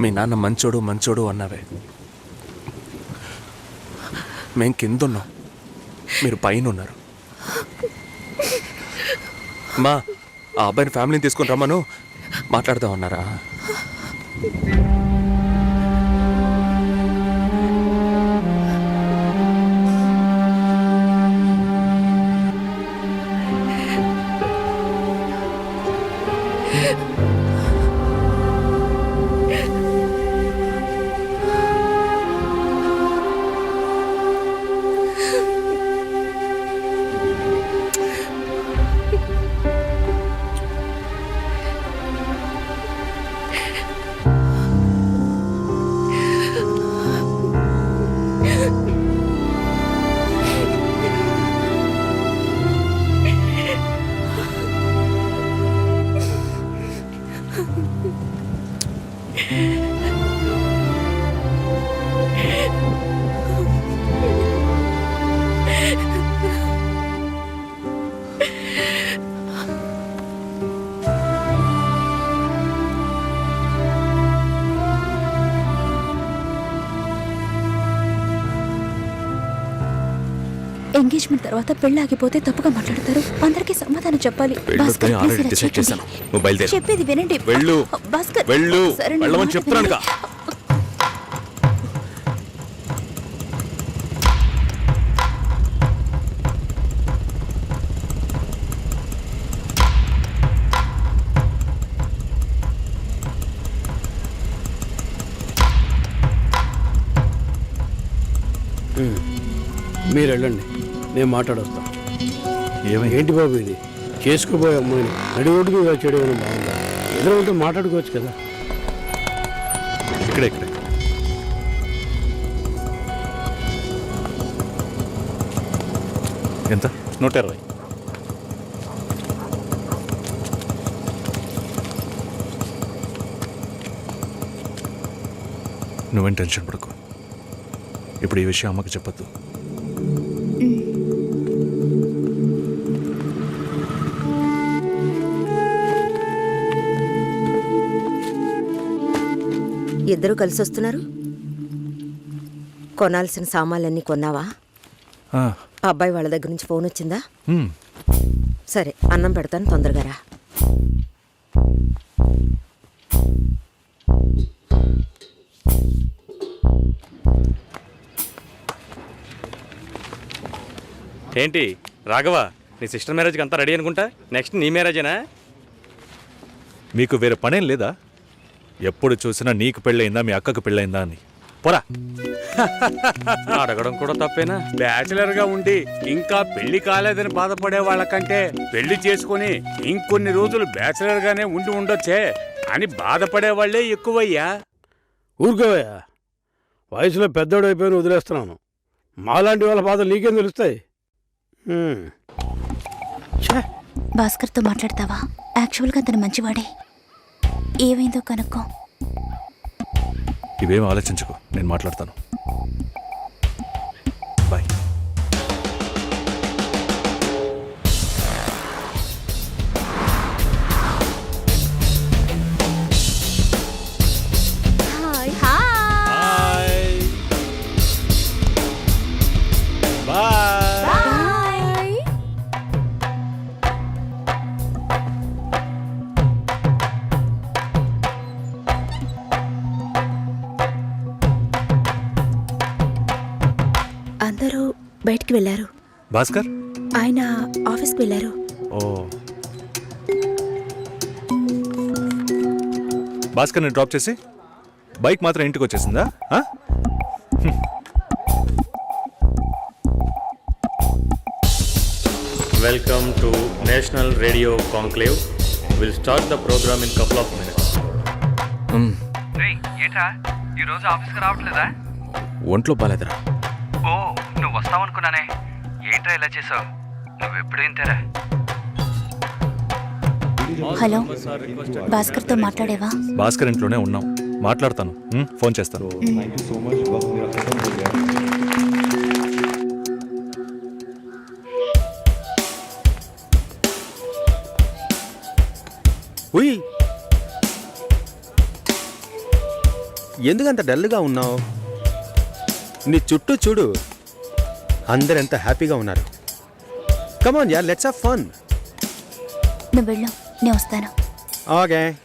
మీ నాన్న మంచోడు మంచోడు అన్నావే. మేం కిందున్నాం. మీరు పైన ఉన్నారు మా ఆ అబ్బాయిని ఫ్యామిలీని తీసుకుని రమ్మను. మాట్లాడదాం ఎంగేజ్మెంట్ తర్వాత పెళ్ళి ఆగిపోతే తప్పుగా మాట్లాడతారు. అందరికీ సమాధానం చెప్పాలి. భాస్కర్, please ఇలా చేయకండి. చెప్పేది వినండి. వెళ్ళు. భాస్కర్ వెళ్ళు. సరే, నా వెళ్ళమని మాట చెప్తున్నానుగా. వినండి. మీరు వెళ్ళండి నేను మాట్లాడొస్తాను ఏమైంది ఏంటి బాబు ఇది? చేసుకోబోయే అమ్మాయిని నడి రోడ్డుకి ఇలా చేయడం ఏమైనా బాగుందా? ఎదురు ఉంటే మాట్లాడుకోవచ్చు కదా. ఇక్కడే ఇక్కడే. ఎంత? నూట ఇరవై. నువ్వేం టెన్షన్ పడకు. ఇప్పుడు ఈ విషయం అమ్మకి చెప్పొద్దు. ఇద్దరు కలిసి వస్తున్నారు? కొనాల్సిన సామాన్లన్నీ కొన్నావా? అబ్బాయి వాళ్ళ దగ్గర నుంచి ఫోన్ వచ్చిందా. సరే అన్నం పెడతాను తొందరగా రా. ఏంటి రాఘవ నీ సిస్టర్ మ్యారేజ్కి అంతా రెడీ అనుకుంటా? నెక్స్ట్ నీ మ్యారేజేనా? మీకు వేరే పనేం లేదా? ఎప్పుడు చూసినా నీకు పెళ్ళయిందా మీ అక్కకు పెళ్ళయిందా అని. పోరా. అడగడం కూడా తప్పేనా? బ్యాచిలర్గా ఉండి ఇంకా పెళ్ళి కాలేదని బాధపడే వాళ్ళకంటే పెళ్ళి చేసుకుని ఇంకొన్ని రోజులు బ్యాచిలర్ గానే ఉండి ఉండొచ్చే అని బాధపడే వాళ్ళే ఎక్కువయ్యా. ఊరుకోవయ్యా. వయసులో పెద్దోడు అయిపోయిన వదిలేస్తున్నాను. మాలాంటి వాళ్ళ బాధలు నీకేం తెలుస్తాయి? భాస్కర్తో మాట్లాడతావా? యాక్చువల్గా అతను మంచివాడే. ఏమైందో కనుక్కో. ఇవేం ఆలోచించుకో. నేను మాట్లాడతాను. అందరూ బయటికి వెళ్ళారు. భాస్కర్? ఆయన ఆఫీస్కి వెళ్ళారు. ఓ. భాస్కర్ని డ్రాప్ చేసి బైక్ మాత్రం ఇంటికి వచ్చేసిందా? ఆ? Welcome to national radio conclave will start the programme in couple of minutes. రేయ్ ఏంట్రా ఈ రోజు ఆఫీస్కి రావట్లేదా? ఒంట్లో బాలేదురా. నువ్వు వస్తావనుకున్నానే ఏంట్రా ఇలా చేసావు? నువ్వు ఎప్పుడు ఇంతేరా? హలో భాస్కర్తో మాట్లాడేవా? భాస్కర్ ఇంట్లోనే ఉన్నాం. మాట్లాడతాను? ఫోన్ చేస్తాను. ఉయ్! ఎందుకంత డల్గా ఉన్నావు? నీ చుట్టూ చూడు. అందరెంత హ్యాపీగా ఉన్నారు. Come on yeah let's have fun నువ్వు వెళ్ళు నేను వస్తాను. ఓకే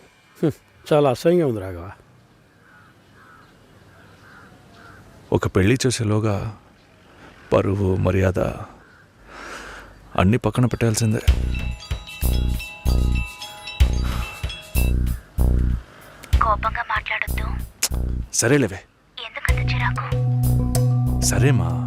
చాలా అసహ్యంగా ఉంది రాఘవ. ఒక పెళ్ళి చేసేలోగా పరువు మర్యాద అన్నీ పక్కన పెట్టాల్సిందే. కోపంగా మాట్లాడొద్దు. సరేలేవే. ఎందుకంత చిరాకు? సరేమా.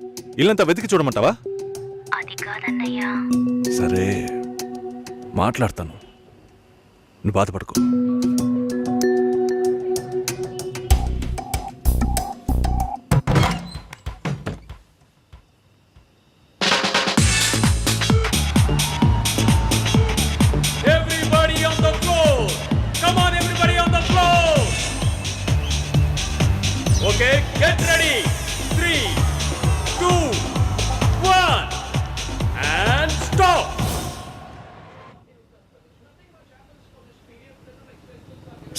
ఇల్లంతా వెతికి చూడమంటావా? అది కాదన్నయ్యా. సరే మాట్లాడతాను. నువ్వు బాధపడుకో.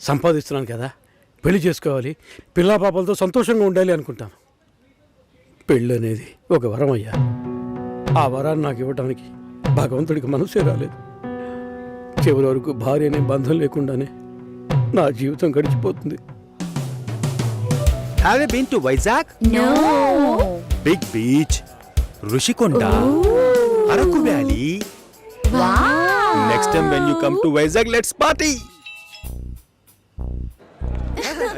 సంపాదిస్తున్నాను కదా. పెళ్ళి చేసుకోవాలి. పిల్లా పాపలతో సంతోషంగా ఉండాలి అనుకుంటాను. పెళ్ళి అనేది ఒక వరం అయ్యా. ఆ వరాన్ని నాకు ఇవ్వడానికి భగవంతుడికి మనసే రాలేదు. చివరి వరకు భార్య అనే బంధం లేకుండానే నా జీవితం గడిచిపోతుంది. Have a been to Vizag no big beach Rushikonda Araku valley next time when you come to Vizag let's party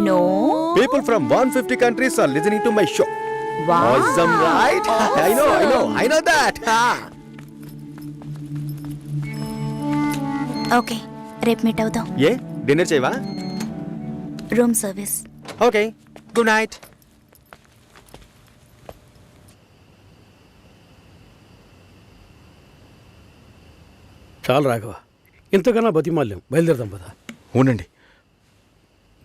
no People from 150 countries are listening to my show. Awesome, right? I know, I know, I know that. Ha. Okay రేపు meet అవుదాం ఏ dinner చేయవా room service okay good night చాలు రాఘవ ఇంతకన్నా బతిమాల్యం బయలుదేరదాం పదా ఉండండి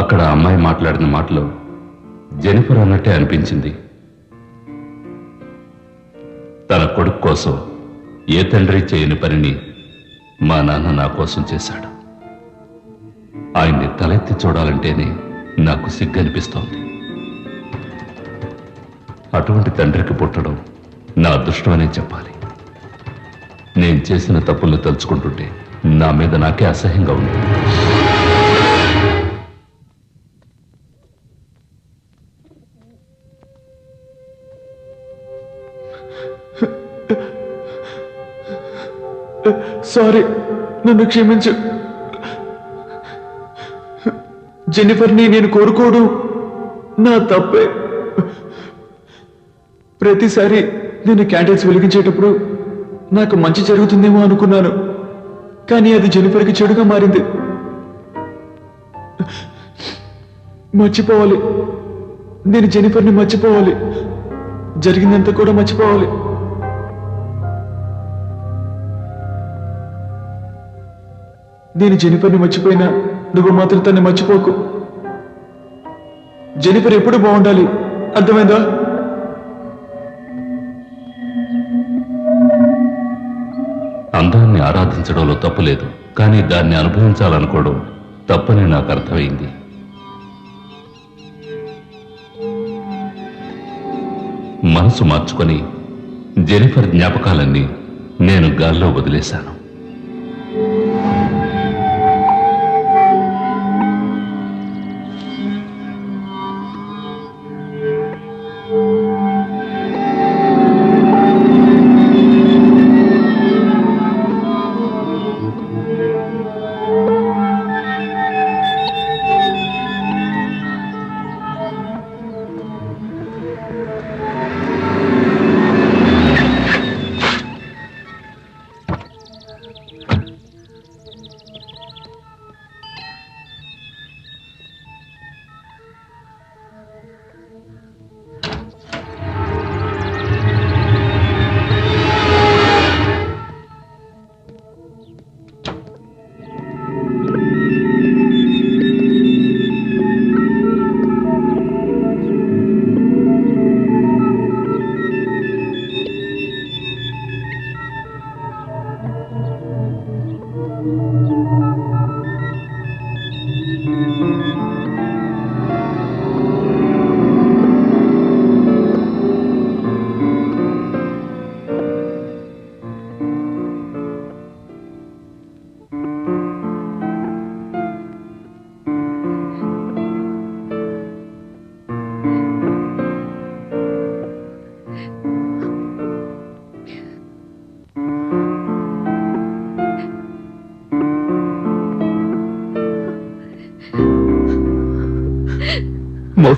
అక్కడ అమ్మాయి మాట్లాడిన మాటలు జెనిఫర్ అన్నట్టే అనిపించింది. తన కొడుకు కోసం ఏ తండ్రి చేయని పనిని మా నాన్న నా కోసం చేశాడు. ఆయన్ని తలెత్తి చూడాలంటేనే నాకు సిగ్గనిపిస్తోంది. అటువంటి తండ్రికి పుట్టడం నా అదృష్టమనే చెప్పాలి. నేను చేసిన తప్పులు తలుచుకుంటుంటే నా మీద నాకే అసహ్యంగా ఉంది. సారీ నన్ను క్షమించు. జెన్నిఫర్ని నేను కోరుకోవడం నా తప్పే. ప్రతిసారి నేను క్యాండిల్స్ వెలిగించేటప్పుడు నాకు మంచి జరుగుతుందేమో అనుకున్నాను. కానీ అది జెనిఫర్కి చెడుగా మారింది. మర్చిపోవాలి. నేను జెనిఫర్ని మర్చిపోవాలి. జరిగిందంతా కూడా మర్చిపోవాలి. నేను జెనిఫర్ని మర్చిపోయినా నువ్వు మాత్రం తన్ని మర్చిపోకు. జెనిఫర్ ఎప్పుడు బాగుండాలి? అర్థమైందా? అందాన్ని ఆరాధించడంలో తప్పులేదు కానీ దాన్ని అనుభవించాలనుకోవడం తప్పని నాకు అర్థమైంది. మనసు మార్చుకొని జెనిఫర్ జ్ఞాపకాలన్నీ నేను గాల్లో వదిలేశాను.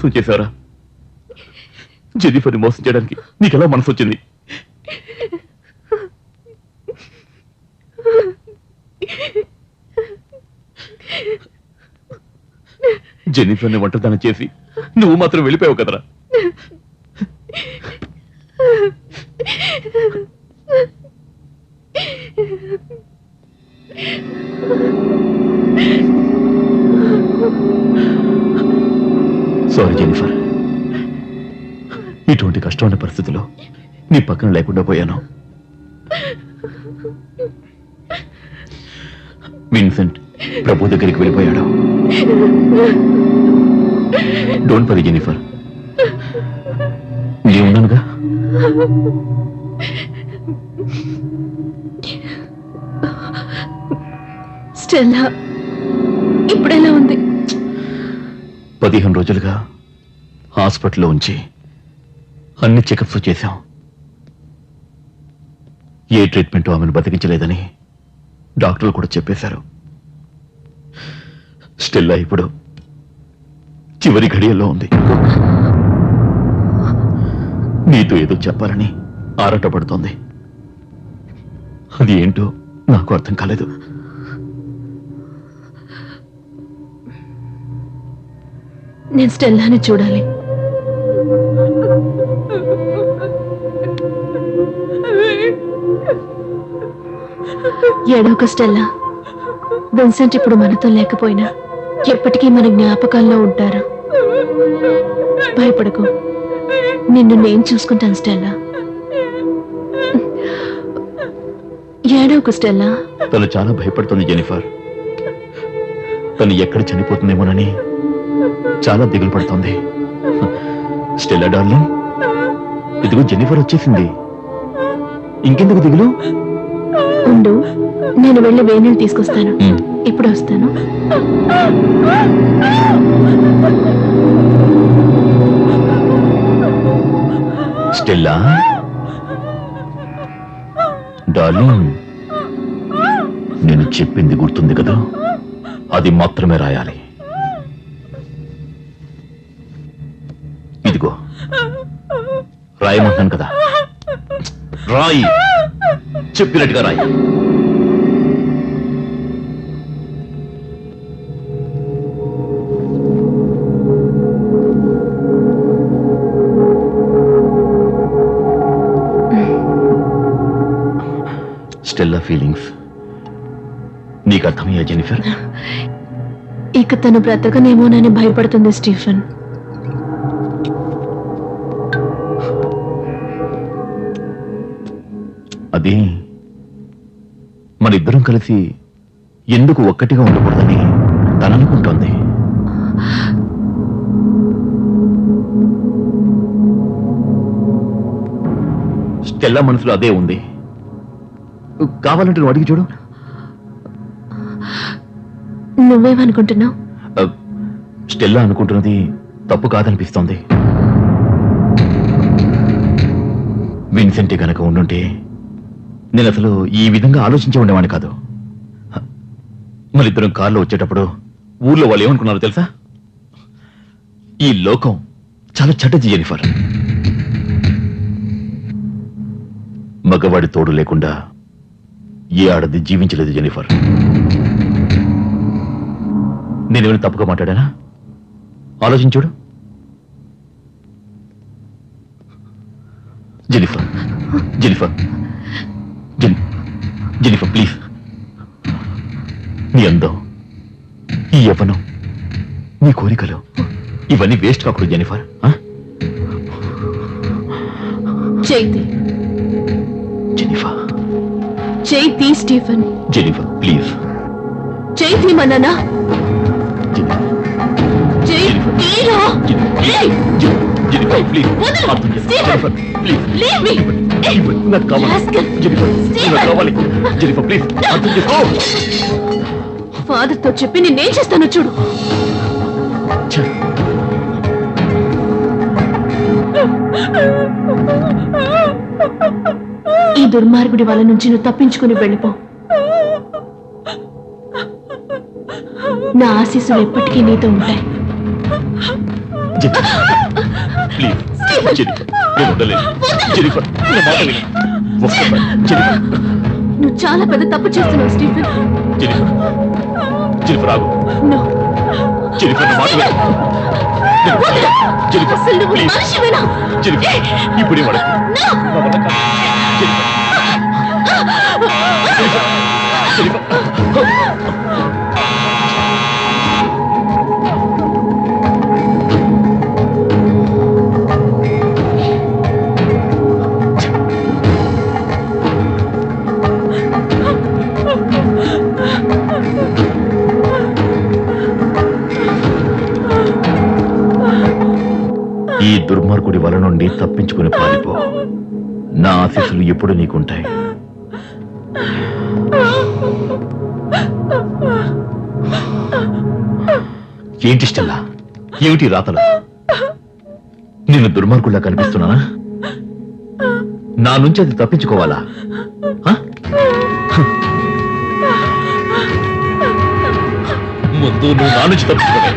మోసం చేశారా? జెనిఫర్ని మోసం చేయడానికి నీకెలా మనసు వచ్చింది జెనిఫర్ని ఒంటరిదాన్ని చేసి నువ్వు మాత్రం వెళ్ళిపోయావు కదరా? స్టెల్లా ఇప్పుడెలా ఉంది? పదిహేను రోజులుగా హాస్పిటల్లో ఉంచి అన్ని చెకప్స్ చేశాం. ఏ ట్రీట్మెంట్ ఆమెను బతికించలేదని డాక్టర్లు కూడా చెప్పేశారు. స్టెల్లా ఇప్పుడు చివరి ఘడియల్లో ఉంది. నీతో ఏదో చెప్పాలని ఆరాటపడుతోంది. అది ఏంటో నాకు అర్థం కాలేదు. నేను స్టెల్లాని చూడాలి. ఏడోక స్టెల్లా. విన్సెంట్ ఇప్పుడు మనతో లేకపోయినా ఎప్పటికీ మన జ్ఞాపకాల్లో ఉంటారు. భయపడకు. నిన్ను నేను చూసుకుంటాను స్టెల్లా. ఏడవకు స్టెల్లా. తను చాలా భయపడుతుంది జెనిఫర్. తను ఎక్కడ చనిపోతుందేమోనని చాలా దిగులు పడుతోంది. స్టెల్లా డార్లింగ్ ఇదిగో జెనిఫర్ వచ్చేసింది. ఇంకెందుకు దిగులు? ఉండు నేను వెళ్ళి వేణీళ్ళు తీసుకొస్తాను. ఇప్పుడు వస్తాను. స్టెల్లా? డార్లింగ్ నేను చెప్పింది గుర్తుంది కదా? అది మాత్రమే రాయాలి. ఇదిగో రాయమంటాను కదా. రాయి. చెప్పినట్టుగా రాయి. Stella feelings. నీకు అర్థమయ్యా జెనిఫర్ ఇక తను బ్రతకనేమోనని భయపడుతుంది స్టీఫెన్. అది మనిద్దరం కలిసి ఎందుకు ఒక్కటిగా ఉండకూడదని తను అనుకుంటోంది స్టెల్లా మనసులో అదే ఉంది. కావాలంటే నువ్వు అడిగి చూడు. నువ్వేమనుకుంటున్నావు? స్టెల్లా అనుకుంటున్నది తప్పు కాదనిపిస్తోంది. విన్సెంట్ గనక ఉండుంటే నేను అసలు ఈ విధంగా ఆలోచించే ఉండేవాడిని కాదు. మరిద్దరం కారులో వచ్చేటప్పుడు ఊర్లో వాళ్ళు ఏమనుకున్నారో తెలుసా? ఈ లోకం చాలా చెడ్డది జెనిఫర్. మగవాడి తోడు లేకుండా ఏ ఆడది జీవించలేదు జెనిఫర్. నేనేమైనా తప్పుగా మాట్లాడానా? ఆలోచించుడు Jennifer Jennifer. Jen Jennifer please నీ అందం ఈ యవ్వనం నీ కోరికలు ఇవన్నీ వేస్ట్ కాకూడదు Jennifer? Chaithi Jennifer Chaithi Stephen Jennifer please Chaithi మననా Jennifer please please me. Jennifer నాకు కావాలి నాకు. కావాలి. జెనిఫర్ ప్లీజ్ అర్థం చేసుకో. ఫాదర్తో చెప్పి నేనేం చేస్తానో చూడు. ఈ దుర్మార్గుడి వాళ్ళ నుంచి నువ్వు తప్పించుకుని వెళ్ళిపో. నా ఆశీస్సులు ఎప్పటికీ నీతో ఉంటాయి. ప్లీజ్ జెనిఫర్ నేను ఉండలేను. జెనిఫర్ నా మాట విను. ఒక్కసారి జెనిఫర్ నువ్వు చాలా పెద్ద తప్పు చేస్తున్నావు స్టీఫెన్. జెనిఫర్ జెనిఫర్ ఆగు నో జెనిఫర్ నా మాట విను. నేను ఉండలేను. జెనిఫర్ అసలు నువ్వు ప్లీజ్. మనిషివేనా జెనిఫర్ ఇప్పుడే వాడు. నా వల్ల కాదు. జెనిఫర్ జెనిఫర్ జెనిఫర్ నా ఆశీస్సులు ఎప్పుడు నీకుంటాయి. ఏంటి స్టెల్లా? ఏమిటి రాతలు? నేను దుర్మార్గుల్లా కనిపిస్తున్నానా? నా నుంచి అది తప్పించుకోవాలా? ముందు నువ్వు నా నుంచి తప్పించుకోవాలి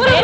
పోయి